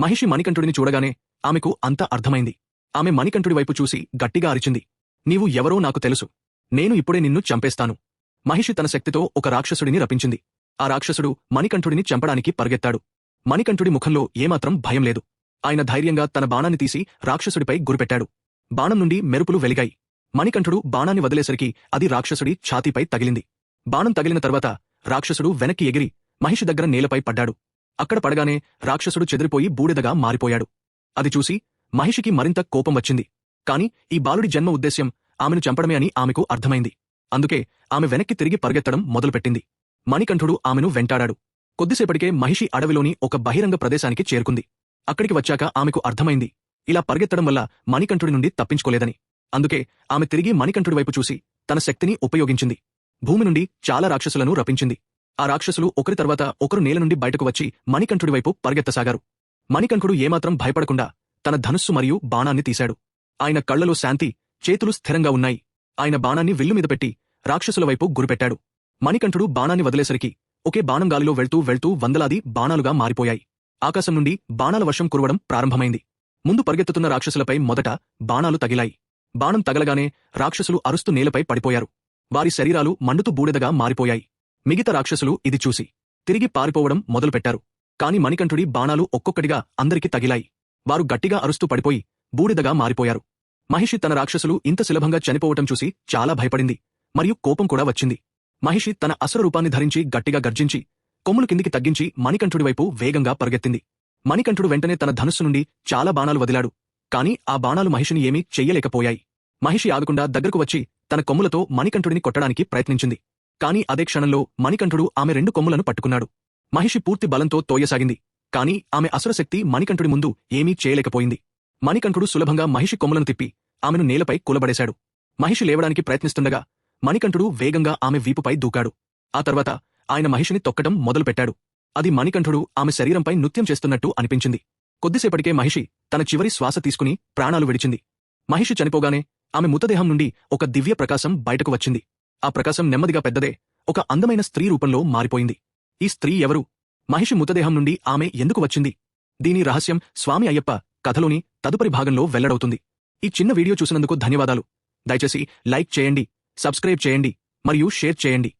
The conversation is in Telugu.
మహిషి మణికంఠుడిని చూడగానే ఆమెకు అంత అర్థమైంది. ఆమె మణికంఠుడి వైపు చూసి గట్టిగా అరిచింది. నీవు ఎవరో నాకు తెలుసు. నేను ఇప్పుడే నిన్ను చంపేస్తాను. మహిషి తన శక్తితో ఒక రాక్షసుడిని రపించింది ఆ రాక్షసుడు మణికంఠుడిని చంపడానికి పరిగెత్తాడు. మణికంఠుడి ముఖంలో ఏమాత్రం భయం లేదు. ఆయన ధైర్యంగా తన బాణాన్ని తీసి రాక్షసుడిపై గురిపెట్టాడు. బాణం నుండి మెరుపులు వెలిగాయి. మణికంఠుడు బాణాన్ని వదిలేసరికి అది రాక్షసుడి ఛాతీపై తగిలింది. బాణం తగిలిన తర్వాత రాక్షసుడు వెనక్కి ఎగిరి మహిషి దగ్గర నేలపై పడ్డాడు. అక్కడ పడగానే రాక్షసుడు చెదిరిపోయి బూడిదగా మారిపోయాడు. అది చూసి మహిషికి మరింత కోపం వచ్చింది. కాని ఈ బాలుడి జన్మ ఉద్దేశ్యం ఆమెను చంపడమే అని ఆమెకు అర్థమైంది. అందుకే ఆమె వెనక్కి తిరిగి పరిగెత్తడం మొదలుపెట్టింది. మణికంఠుడు ఆమెను వెంటాడాడు. కొద్దిసేపటికే మహిషి అడవిలోని ఒక బహిరంగ ప్రదేశానికి చేరుకుంది. అక్కడికి వచ్చాక ఆమెకు అర్థమైంది. ఇలా పరిగెత్తడం వల్ల మణికంఠుడి నుండి తప్పించుకోలేదని. అందుకే ఆమె తిరిగి మణికంఠుడి వైపు చూసి తన శక్తిని ఉపయోగించింది. భూమి నుండి చాలా రాక్షసులను రపించింది ఆ రాక్షసులు ఒకరి తర్వాత ఒకరు నేల నుండి బయటకు వచ్చి మణికంఠుడి వైపు పరిగెత్తసాగారు. మణికంఠుడు ఏమాత్రం భయపడకుండా తన ధనుస్సు మరియు బాణాన్ని తీశాడు. ఆయన కళ్ళలో శాంతి చేతులు స్థిరంగా ఉన్నాయి. ఆయన బాణాన్ని విల్లుమీద పెట్టి రాక్షసుల వైపు గురిపెట్టాడు. మణికంఠుడు బాణాన్ని వదిలేసరికి ఒకే బాణం గాలిలో వెళ్తూ వెళ్తూ వందలాది బాణాలుగా మారిపోయాయి. ఆకాశం నుండి బాణాల వర్షం కురవడం ప్రారంభమైంది. ముందు పరిగెత్తుతున్న రాక్షసులపై మొదట బాణాలు తగిలాయి. బాణం తగలగానే రాక్షసులు అరుస్తూ నేలపై పడిపోయారు. వారి శరీరాలు మండుతూ బూడిదగా మారిపోయాయి. మిగతా రాక్షసులు ఇది చూసి తిరిగి పారిపోవడం మొదలుపెట్టారు. కాని మణికంఠుడి బాణాలు ఒక్కొక్కటిగా అందరికి తగిలాయి. వారు గట్టిగా అరుస్తూ పడిపోయి బూడిదగా మారిపోయారు. మహిషి తన రాక్షసులు ఇంత సులభంగా చనిపోవటం చూసి చాలా భయపడింది. మరియు కోపం కూడా వచ్చింది. మహిషి తన అసుర రూపాన్ని ధరించి గట్టిగా గర్జించి కొమ్ములు కిందికి తగ్గించి మణికంఠుడి వైపు వేగంగా పరిగెత్తింది. మణికంఠుడు వెంటనే తన ధనుస్సు నుండి చాలా బాణాలు వదిలాడు. కాని ఆ బాణాలు మహిషిని ఏమీ చెయ్యలేకపోయాయి. మహిషి ఆగకుండా దగ్గరకు వచ్చి తన కొమ్ములతో మణికంఠుడిని కొట్టడానికి ప్రయత్నించింది. కాని అదే క్షణంలో మణికంఠుడు ఆమె రెండు కొమ్ములను పట్టుకున్నాడు. మహిషి పూర్తి బలంతో తోయసాగింది. కాని ఆమె అసురశక్తి మణికంఠుడి ముందు ఏమీ చేయలేకపోయింది. మణికంఠుడు సులభంగా మహిషి కొమ్ములను తిప్పి ఆమెను నేలపై కూలబడేశాడు. మహిషి లేవడానికి ప్రయత్నిస్తుండగా మణికంఠుడు వేగంగా ఆమె వీపుపై దూకాడు. ఆ తర్వాత ఆయన మహిషిని తొక్కటం మొదలుపెట్టాడు. అది మణికంఠుడు ఆమె శరీరంపై నృత్యం చేస్తున్నట్టు అనిపించింది. కొద్దిసేపటికే మహిషి తన చివరి శ్వాస తీసుకుని ప్రాణాలు విడిచింది. మహిషి చనిపోగానే ఆమె మృతదేహం నుండి ఒక దివ్య ప్రకాశం బయటకు వచ్చింది. ఆ ప్రకాశం నెమ్మదిగా పెద్దదే. ఒక అందమైన స్త్రీ రూపంలో మారిపోయింది. ఈ స్త్రీ ఎవరు? మహిషి మృతదేహం నుండి ఆమె ఎందుకు వచ్చింది? దీని రహస్యం స్వామి అయ్యప్ప కథలోని తదుపరి భాగంలో వెల్లడవుతుంది. ఈ చిన్న వీడియో చూసినందుకు ధన్యవాదాలు. దయచేసి లైక్ చేయండి సబ్స్క్రైబ్ చేయండి మరియు షేర్ చేయండి.